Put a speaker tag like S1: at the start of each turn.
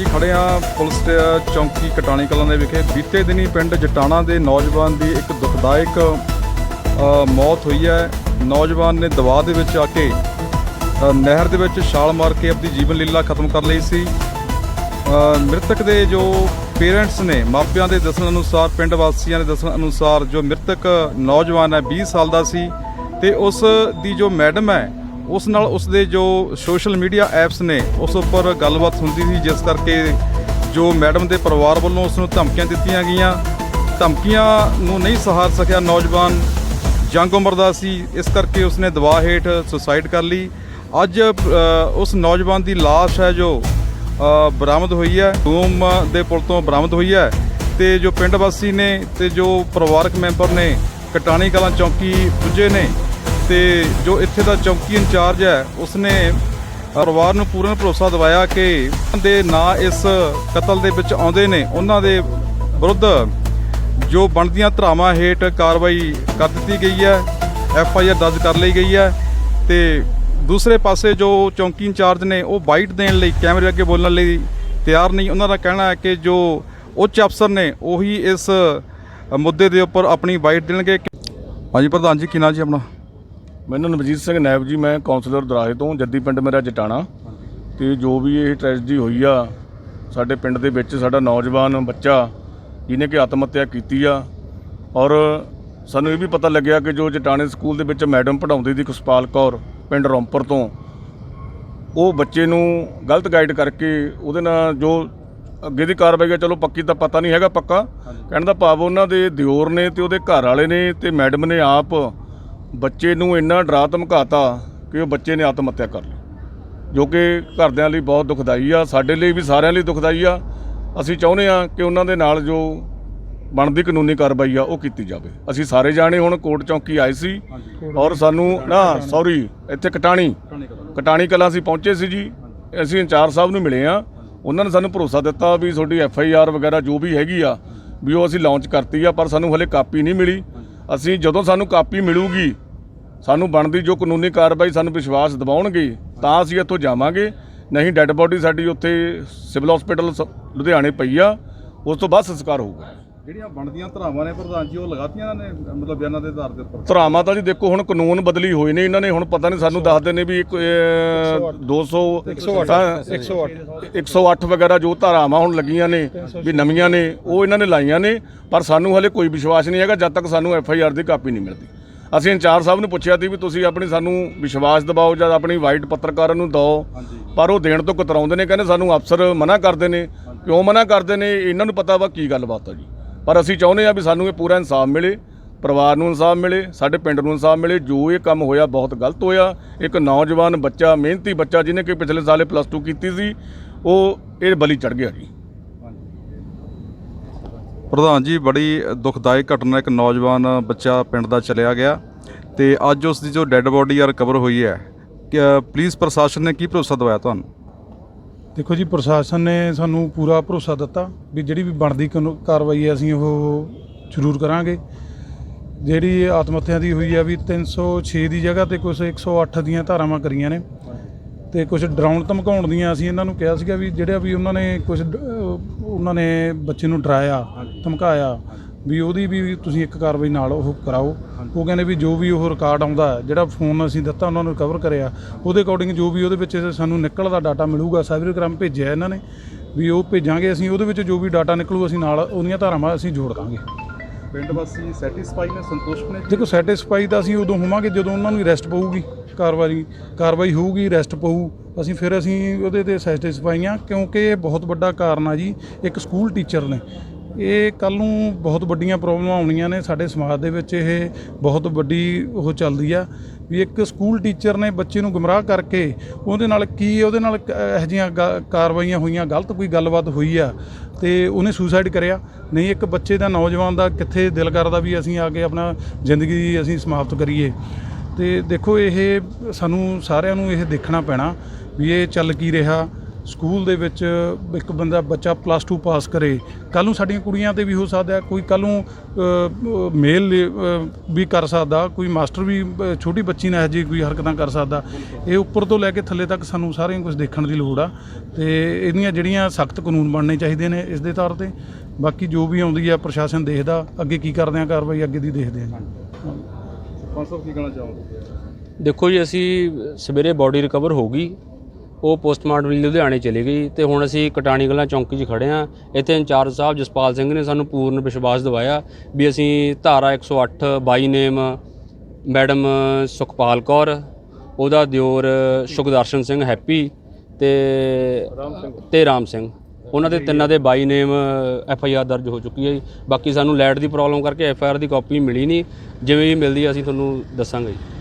S1: ਜੀ ਖੜੇ ਆ ਪੁਲਿਸ ਤੇ ਚੌਂਕੀ ਕਟਾਣੀ ਕਲਾਂ ਦੇ ਵਿਖੇ। ਬੀਤੇ ਦਿਨੀ ਪਿੰਡ ਜਟਾਣਾ ਦੇ ਨੌਜਵਾਨ ਦੀ ਇੱਕ ਦੁਖਦਾਇਕ ਮੌਤ ਹੋਈ ਹੈ। ਨੌਜਵਾਨ ਨੇ ਦਬਾਅ ਦੇ ਵਿੱਚ ਆ ਕੇ ਨਹਿਰ ਦੇ ਵਿੱਚ ਛਾਲ ਮਾਰ ਕੇ ਆਪਣੀ ਜੀਵਨ ਲੀਲਾ ਖਤਮ ਕਰ ਲਈ ਸੀ। ਮ੍ਰਿਤਕ ਦੇ ਜੋ ਪੇਰੈਂਟਸ ਨੇ, ਮਾਪਿਆਂ ਦੇ ਦੱਸਣ ਅਨੁਸਾਰ, ਪਿੰਡ ਵਾਸੀਆਂ ਦੇ ਦੱਸਣ ਅਨੁਸਾਰ ਜੋ ਮ੍ਰਿਤਕ ਨੌਜਵਾਨ ਹੈ 20 ਸਾਲ ਦਾ ਸੀ ਤੇ ਉਸ ਦੀ ਜੋ ਮੈਡਮ ਹੈ ਉਸ ਨਾਲ ਉਸ ਦੇ ਜੋ ਸੋਸ਼ਲ ਮੀਡੀਆ ਐਪਸ ਨੇ, ਉਸ ਉੱਪਰ ਗੱਲਬਾਤ ਹੁੰਦੀ ਸੀ, ਜਿਸ ਕਰਕੇ ਜੋ ਮੈਡਮ ਦੇ ਪਰਿਵਾਰ ਵੱਲੋਂ ਉਸ ਨੂੰ ਧਮਕੀਆਂ ਦਿੱਤੀਆਂ ਗਈਆਂ। ਧਮਕੀਆਂ ਨੂੰ ਨਹੀਂ ਸਹਾਰ ਸਕਿਆ ਨੌਜਵਾਨ ਜੰਗ ਉਮਰ ਦਾ ਸੀ, ਇਸ ਕਰਕੇ ਉਸਨੇ ਦਬਾਅ ਹੇਠ ਸੁਸਾਈਡ ਕਰ ਲਈ। ਅੱਜ ਉਸ ਨੌਜਵਾਨ ਦੀ ਲਾਸ਼ ਹੈ ਜੋ ਬਰਾਮਦ ਹੋਈ ਹੈ ਧੂਮ ਦੇ ਪੁਲ ਤੋਂ ਬਰਾਮਦ ਹੋਈ ਹੈ। ਤੇ ਜੋ ਪਿੰਡ ਵਾਸੀ ਨੇ ਤੇ ਜੋ ਪਰਿਵਾਰਕ ਮੈਂਬਰ ਨੇ, ਕਟਾਣੀ ਕਲਾਂ ਚੌਕੀ ਪੁੱਜੇ ਨੇ ਤੇ ਜੋ ਇੱਥੇ ਦਾ ਚੌਕੀ ਇੰਚਾਰਜ ਹੈ, ਉਸਨੇ ਪਰਿਵਾਰ ਨੂੰ ਪੂਰਨ ਭਰੋਸਾ ਦਿਵਾਇਆ ਕਿ ਦੇ ਨਾਂ ਇਸ ਕਤਲ ਦੇ ਵਿੱਚ ਆਉਂਦੇ ਨੇ। ਉਹਨਾਂ ਦੇ ਵਿਰੁੱਧ ਜੋ ਬਣਦੀਆਂ ਧਰਾਵਾਂ ਹੇਠ ਕਾਰਵਾਈ ਕਰ ਦਿੱਤੀ ਗਈ ਹੈ ਐਫ ਆਈ ਆਰ ਦਰਜ ਕਰ ਲਈ ਗਈ ਹੈ ਤੇ ਦੂਸਰੇ ਪਾਸੇ ਜੋ ਚੌਂਕੀ ਇੰਚਾਰਜ ਨੇ, ਉਹ ਬਾਈਟ ਦੇਣ ਲਈ ਕੈਮਰੇ ਅੱਗੇ ਬੋਲਣ ਲਈ ਤਿਆਰ ਨਹੀਂ। ਉਹਨਾਂ ਦਾ ਕਹਿਣਾ ਹੈ ਕਿ ਜੋ ਉੱਚ ਅਫਸਰ ਨੇ, ਉਹੀ ਇਸ ਮੁੱਦੇ ਦੇ ਉੱਪਰ ਆਪਣੀ ਬਾਈਟ ਦੇਣਗੇ। ਹਾਂਜੀ, ਪ੍ਰਧਾਨ ਜੀ, ਕੀ ਨਾਂ ਜੀ ਆਪਣਾ?
S2: ਮੈਨੂੰ ਨਵਜੀਤ ਸਿੰਘ ਨਾਇਬ ਜੀ ਮੈਂ ਕਾਉਂਸਲਰ ਦਰਾਹੇ ਤੋਂ ਜੱਦੀ ਪਿੰਡ ਮੇਰਾ ਜਟਾਣਾ। ਤੇ ਜੋ ਵੀ ਇਹ ਟ੍ਰੈਜਡੀ ਹੋਈ ਆ ਸਾਡੇ ਪਿੰਡ ਦੇ ਵਿੱਚ ਸਾਡਾ ਨੌਜਵਾਨ ਬੱਚਾ ਜਿਹਨੇ ਕਿ ਆਤਮ ਹੱਤਿਆ ਕੀਤੀ ਆ ਔਰ ਸਾਨੂੰ ਇਹ ਵੀ ਪਤਾ ਲੱਗਿਆ ਕਿ ਜੋ ਜਟਾਣੇ ਸਕੂਲ ਦੇ ਵਿੱਚ ਮੈਡਮ ਪੜ੍ਹਾਉਂਦੀ ਸੀ ਖੁਸ਼ਪਾਲ ਕੌਰ ਪਿੰਡ ਰੌਂਪਰ ਤੋਂ ਉਹ ਬੱਚੇ ਨੂੰ ਗਲਤ ਗਾਈਡ ਕਰਕੇ ਉਹਦੇ ਨਾਲ ਜੋ ਅੱਗੇ ਦੀ ਕਾਰਵਾਈ ਹੈ ਚਲੋ ਪੱਕੀ ਤਾਂ ਪਤਾ ਨਹੀਂ ਹੈਗਾ ਪੱਕਾ। ਕਹਿਣ ਦਾ ਭਾਵ ਉਹਨਾਂ ਦੇ ਦਿਓਰ ਨੇ ਤੇ ਉਹਦੇ ਘਰ ਵਾਲੇ ਨੇ ਤੇ ਮੈਡਮ ਨੇ ਆਪ ਬੱਚੇ ਨੂੰ ਇੰਨਾ ਡਰਾ ਧਮਕਾਤਾ ਕਿ ਉਹ ਬੱਚੇ ਨੇ ਆਤਮ ਹੱਤਿਆ ਕਰ ਲਈ ਜੋ ਕਿ ਘਰਦਿਆਂ ਲਈ ਬਹੁਤ ਦੁਖਦਾਈ ਆ ਸਾਡੇ ਲਈ ਵੀ ਸਾਰਿਆਂ ਲਈ ਦੁਖਦਾਈ ਆ। ਅਸੀਂ ਚਾਹੁੰਦੇ ਆ ਕਿ ਉਹਨਾਂ ਦੇ ਨਾਲ ਜੋ ਬਣਦੀ ਕਾਨੂੰਨੀ ਕਾਰਵਾਈ ਆ ਉਹ ਕੀਤੀ ਜਾਵੇ। ਅਸੀਂ ਸਾਰੇ ਜਾਣੇ ਹੁਣ ਕੋਰਟ ਚੌਂਕੀ ਆਏ ਸੀ ਔਰ ਸਾਨੂੰ ਨਾ ਸੌਰੀ ਇੱਥੇ ਕਟਾਣੀ ਕਟਾਣੀ ਕਲਾਂ ਅਸੀਂ ਪਹੁੰਚੇ ਸੀ ਜੀ। ਅਸੀਂ ਇੰਚਾਰਜ ਸਾਹਿਬ ਨੂੰ ਮਿਲੇ ਆ ਉਹਨਾਂ ਨੇ ਸਾਨੂੰ ਭਰੋਸਾ ਦਿੱਤਾ ਵੀ ਤੁਹਾਡੀ ਐਫ ਆਈ ਆਰ ਵਗੈਰਾ ਜੋ ਵੀ ਹੈਗੀ ਆ ਵੀ ਉਹ ਅਸੀਂ ਲਾਂਚ ਕਰਤੀ ਆ ਪਰ ਸਾਨੂੰ ਹਲੇ ਕਾਪੀ ਨਹੀਂ ਮਿਲੀ। ਅਸੀਂ ਜਦੋਂ ਸਾਨੂੰ ਕਾਪੀ ਮਿਲੂਗੀ, ਸਾਨੂੰ ਬਣਦੀ ਜੋ ਕਾਨੂੰਨੀ ਕਾਰਵਾਈ ਸਾਨੂੰ ਵਿਸ਼ਵਾਸ ਦਿਵਾਉਣਗੇ, ਤਾਂ ਅਸੀਂ ਇੱਥੋਂ ਜਾਵਾਂਗੇ। ਨਹੀਂ, ਡੈੱਡ ਬੋਡੀ ਸਾਡੀ ਉੱਥੇ ਸਿਵਲ ਹਸਪੀਟਲ ਲੁਧਿਆਣੇ ਪਈ ਆ, ਉਸ ਤੋਂ ਬਾਅਦ ਸੰਸਕਾਰ ਹੋਊਗਾ।
S1: ਜਿਹੜੀਆਂ ਬਣਦੀਆਂ ਧਰਾਵਾਂ ਨੇ ਪ੍ਰਧਾਨ ਜੀ ਉਹ ਲਗਾਤੀਆਂ ਨੇ ਮਤਲਬ ਬਿਆਨਾਂ ਦੇ ਆਧਾਰ ਦੇ ਉੱਪਰ?
S2: ਧਰਾਵਾਂ ਤਾਂ ਜੀ ਦੇਖੋ ਹੁਣ ਕਾਨੂੰਨ ਬਦਲੀ ਹੋਏ ਨੇ ਇਹਨਾਂ ਨੇ ਹੁਣ ਪਤਾ ਨਹੀਂ ਸਾਨੂੰ ਦੱਸਦੇ ਨੇ ਵੀ ਇੱਕ, ਅਹ, 200 108 108 ਵਗੈਰਾ ਜੋ ਧਾਰਾਵਾਂ ਹੁਣ ਲੱਗੀਆਂ ਨੇ ਵੀ ਨਵੀਆਂ ਨੇ ਉਹ ਇਹਨਾਂ ਨੇ ਲਾਈਆਂ ਨੇ ਪਰ ਸਾਨੂੰ ਹਲੇ ਕੋਈ ਵਿਸ਼ਵਾਸ ਨਹੀਂ ਹੈਗਾ ਜਦ ਤੱਕ ਸਾਨੂੰ ਐਫ ਆਈ ਆਰ ਦੀ ਕਾਪੀ ਨਹੀਂ ਮਿਲਦੀ। ਅਸੀਂ ਇੰਚਾਰਜ ਸਾਹਿਬ ਨੂੰ ਪੁੱਛਿਆ ਸੀ ਵੀ ਤੁਸੀਂ ਆਪਣੀ ਸਾਨੂੰ ਵਿਸ਼ਵਾਸ ਦਿਵਾਓ ਜਾਂ ਆਪਣੀ ਵਾਈਟ ਪੱਤਰਕਾਰਾਂ ਨੂੰ ਦਿਓ ਪਰ ਉਹ ਦੇਣ ਤੋਂ ਕਤਰਾਉਂਦੇ ਨੇ ਕਹਿੰਦੇ ਸਾਨੂੰ ਅਫਸਰ ਮਨਾ ਕਰਦੇ ਨੇ ਕਿਉਂ ਮਨਾ ਕਰਦੇ ਨੇ ਇਹਨਾਂ ਨੂੰ ਪਤਾ ਵਾ ਕੀ ਗੱਲਬਾਤ ਆ ਜੀ। ਪਰ ਅਸੀਂ ਚਾਹੁੰਦੇ ਆ ਵੀ ਸਾਨੂੰ ਇਹ ਪੂਰਾ ਇਨਸਾਫ ਮਿਲੇ, ਪਰਿਵਾਰ ਨੂੰ ਇਨਸਾਫ ਮਿਲੇ, ਸਾਡੇ ਪਿੰਡ ਨੂੰ ਇਨਸਾਫ ਮਿਲੇ, ਜੋ ਇਹ ਕੰਮ ਹੋਇਆ ਬਹੁਤ ਗਲਤ ਹੋਇਆ। ਇੱਕ ਨੌਜਵਾਨ ਬੱਚਾ, ਮਿਹਨਤੀ ਬੱਚਾ ਜਿਹਨੇ ਕਿ ਪਿਛਲੇ ਸਾਲੇ ਪਲੱਸ 2 ਕੀਤੀ ਸੀ, ਉਹ ਇਹ ਬਲੀ ਚੜ ਗਿਆ ਜੀ।
S1: ਪ੍ਰਧਾਨ ਜੀ, ਬੜੀ ਦੁਖਦਾਇਕ ਘਟਨਾ, ਇੱਕ ਨੌਜਵਾਨ ਬੱਚਾ ਪਿੰਡ ਦਾ ਚਲਿਆ ਗਿਆ ਤੇ ਅੱਜ ਉਸ ਦੀ ਜੋ ਡੈੱਡ ਬੋਡੀ ਆ ਰਿਕਵਰ ਹੋਈ ਹੈ। ਕਿ ਪੁਲਿਸ ਪ੍ਰਸ਼ਾਸਨ ਨੇ ਕੀ ਭਰੋਸਾ ਦਵਾਇਆ ਤੁਹਾਨੂੰ?
S3: ਦੇਖੋ ਜੀ ਪ੍ਰਸ਼ਾਸਨ ਨੇ ਸਾਨੂੰ ਪੂਰਾ ਭਰੋਸਾ ਦਿੱਤਾ ਵੀ ਜਿਹੜੀ ਵੀ ਬਣਦੀ ਕਾਨੂ- ਕਾਰਵਾਈ ਹੈ ਅਸੀਂ ਉਹ ਜ਼ਰੂਰ ਕਰਾਂਗੇ। ਜਿਹੜੀ ਆਤਮ ਹੱਤਿਆ ਦੀ ਹੋਈ ਆ ਵੀ 306 ਦੀ ਜਗ੍ਹਾ ਤੇ ਕੁਝ 108 ਦੀਆਂ ਧਾਰਾਵਾਂ ਕਰੀਆਂ ਨੇ ਤੇ ਕੁਝ ਡਰਾਉਣ ਧਮਕਾਉਣ ਦੀਆਂ ਅਸੀਂ ਇਹਨਾਂ ਨੂੰ ਕਿਹਾ ਸੀਗਾ ਵੀ ਜਿਹੜਾ ਵੀ ਉਹਨਾਂ ਨੇ ਕੁਝ ਉਹਨਾਂ ਨੇ ਬੱਚੇ ਨੂੰ ਡਰਾਇਆ ਧਮਕਾਇਆ ਵੀ ਉਹਦੀ ਵੀ ਤੁਸੀਂ ਇੱਕ ਕਾਰਵਾਈ ਨਾਲ ਉਹ ਕਰਾਓ। ਉਹ ਕਹਿੰਦੇ ਵੀ ਜੋ ਵੀ ਉਹ ਰਿਕਾਰਡ ਆਉਂਦਾ ਜਿਹੜਾ ਫੋਨ ਅਸੀਂ ਦਿੱਤਾ ਉਹਨਾਂ ਨੂੰ ਰਿਕਵਰ ਕਰਿਆ। ਉਹਦੇ ਅਕੋਰਡਿੰਗ ਜੋ ਵੀ ਉਹਦੇ ਵਿੱਚ ਸਾਨੂੰ ਨਿਕਲਦਾ ਡਾਟਾ ਮਿਲੂਗਾ ਸਾਈਬਰਕ੍ਰਾਈਮ ਭੇਜਿਆ ਇਹਨਾਂ ਨੇ ਵੀ ਉਹ ਭੇਜਾਂਗੇ ਅਸੀਂ ਉਹਦੇ ਵਿੱਚ ਜੋ ਵੀ ਡਾਟਾ ਨਿਕਲੂ ਅਸੀਂ ਨਾਲ ਉਹਦੀਆਂ ਧਾਰਾਵਾਂ ਅਸੀਂ ਜੋੜ ਦਾਂਗੇ।
S1: ਪਿੰਡ ਵਾਸੀ ਸੈਟੀਸਫਾਈ ਨੇ ਸੰਤੁਸ਼ਟ ਨੇ?
S3: ਦੇਖੋ ਸੈਟੀਸਫਾਈ ਤਾਂ ਅਸੀਂ ਉਦੋਂ ਹੋਵਾਂਗੇ ਜਦੋਂ ਉਹਨਾਂ ਨੂੰ ਅਰੈਸਟ ਪਊਗੀ ਕਾਰਵਾਈ ਕਾਰਵਾਈ ਹੋਊਗੀ ਅਰੈਸਟ ਪਊ। ਅਸੀਂ ਫਿਰ ਅਸੀਂ ਉਹਦੇ ਤੇ ਸੈਟੀਸਫਾਈ ਹਾਂ ਕਿਉਂਕਿ ਇਹ ਬਹੁਤ ਵੱਡਾ ਕਾਰਨ ਆ ਜੀ ਇੱਕ ਸਕੂਲ ਟੀਚਰ ਨੇ। ਇਹ ਕੱਲ ਨੂੰ ਬਹੁਤ ਵੱਡੀਆਂ ਪ੍ਰੋਬਲਮਾਂ ਆਉਣੀਆਂ ਨੇ ਸਾਡੇ ਸਮਾਜ ਦੇ ਵਿੱਚ, ਇਹ ਬਹੁਤ ਵੱਡੀ ਉਹ ਚੱਲਦੀ ਆ ਵੀ ਇੱਕ ਸਕੂਲ ਟੀਚਰ ਨੇ ਬੱਚੇ ਨੂੰ ਗੁੰਮਰਾਹ ਕਰਕੇ ਉਹਦੇ ਨਾਲ ਕੀ, ਉਹਦੇ ਨਾਲ ਕ- ਇਹੋ ਜਿਹੀਆਂ ਗਾ- ਕਾਰਵਾਈਆਂ ਹੋਈਆਂ, ਗਲਤ ਕੋਈ ਗੱਲਬਾਤ ਹੋਈ ਆ ਤੇ ਉਹਨੇ ਸੁਸਾਈਡ ਕਰਿਆ। ਨਹੀਂ, ਇੱਕ ਬੱਚੇ ਦਾ ਨੌਜਵਾਨ ਦਾ ਕਿੱਥੇ ਦਿਲ ਕਰਦਾ ਵੀ ਅਸੀਂ ਆ ਕੇ ਆਪਣਾ ਜ਼ਿੰਦਗੀ ਅਸੀਂ ਸਮਾਪਤ ਕਰੀਏ। ਤੇ ਦੇਖੋ, ਇਹ ਸਾਨੂੰ ਸਾਰਿਆਂ ਨੂੰ ਇਹ ਦੇਖਣਾ ਪੈਣਾ ਵੀ ਇਹ ਚੱਲ ਕੀ ਰਿਹਾ। ਸਕੂਲ ਦੇ ਵਿੱਚ ਇੱਕ ਬੰਦਾ ਬੱਚਾ ਪਲੱਸ 2 ਪਾਸ ਕਰੇ ਕੱਲ ਨੂੰ ਸਾਡੀਆਂ ਕੁੜੀਆਂ ਤੇ ਵੀ ਹੋ ਸਕਦਾ ਹੈ, ਕੋਈ ਕੱਲ ਨੂੰ ਮੇਲ ਵੀ ਕਰ ਸਕਦਾ ਕੋਈ ਮਾਸਟਰ ਵੀ ਛੋਟੀ ਬੱਚੀ ਨਾਲ ਜੀ ਕੋਈ ਹਰਕਤਾਂ ਕਰ ਸਕਦਾ ਇਹ ਉੱਪਰ ਤੋਂ ਲੈ ਕੇ ਥੱਲੇ ਤੱਕ ਸਾਨੂੰ ਸਾਰਿਆਂ ਕੁਝ ਦੇਖਣ ਦੀ ਲੋੜ ਆ ਤੇ ਇਹਦੀਆਂ ਜਿਹੜੀਆਂ ਸਖਤ ਕਾਨੂੰਨ ਬਣਨੇ ਚਾਹੀਦੇ ਨੇ ਇਸ ਦੇ ਤੌਰ ਤੇ ਬਾਕੀ ਜੋ ਵੀ ਆਉਂਦੀ ਆ ਪ੍ਰਸ਼ਾਸਨ ਦੇਖਦਾ ਅੱਗੇ ਕੀ ਕਰਦੇ ਆ ਕਾਰਵਾਈ ਅੱਗੇ ਦੀ ਦੇਖਦੇ ਆ
S1: ਸਾਹਿਬ ਕੀ ਕਹਿਣਾ ਚਾਹੋਗੇ?
S4: ਦੇਖੋ ਜੀ ਅਸੀਂ ਸਵੇਰੇ ਬਾਡੀ ਰਿਕਵਰ ਹੋ ਗਈ ਉਹ ਪੋਸਟਮਾਰਟਮ ਲਈ ਲੁਧਿਆਣੇ ਚਲੀ ਗਈ ਤੇ ਹੁਣ ਅਸੀਂ ਕਟਾਣੀ ਕਲਾਂ ਚੌਂਕੀ 'ਚ ਖੜੇ ਆ ਇੱਥੇ ਇੰਚਾਰਜ ਸਾਹਿਬ ਜਸਪਾਲ ਸਿੰਘ ਨੇ ਸਾਨੂੰ ਪੂਰਨ ਵਿਸ਼ਵਾਸ ਦਿਵਾਇਆ ਵੀ ਅਸੀਂ ਧਾਰਾ 108 by name madam Sukhpal Kaur ਉਹਦਾ ਦਿਓਰ ਸੁਖਦਰਸ਼ਨ ਸਿੰਘ ਹੈਪੀ ਤੇ ਤੇ ਰਾਮ ਸਿੰਘ। ਉਹਨਾਂ ਦੇ ਤਿੰਨਾਂ ਦੇ ਬਾਈ ਨੇਮ ਐਫ ਆਈ ਆਰ ਦਰਜ ਹੋ ਚੁੱਕੀ ਹੈ ਜੀ। ਬਾਕੀ ਸਾਨੂੰ ਲਾਈਟ ਦੀ ਪ੍ਰੋਬਲਮ ਕਰਕੇ ਐਫ ਆਈ ਆਰ ਦੀ ਕਾਪੀ ਮਿਲੀ ਨਹੀਂ। ਜਿਵੇਂ ਹੀ ਮਿਲਦੀ ਅਸੀਂ ਤੁਹਾਨੂੰ ਦੱਸਾਂਗੇ ਜੀ।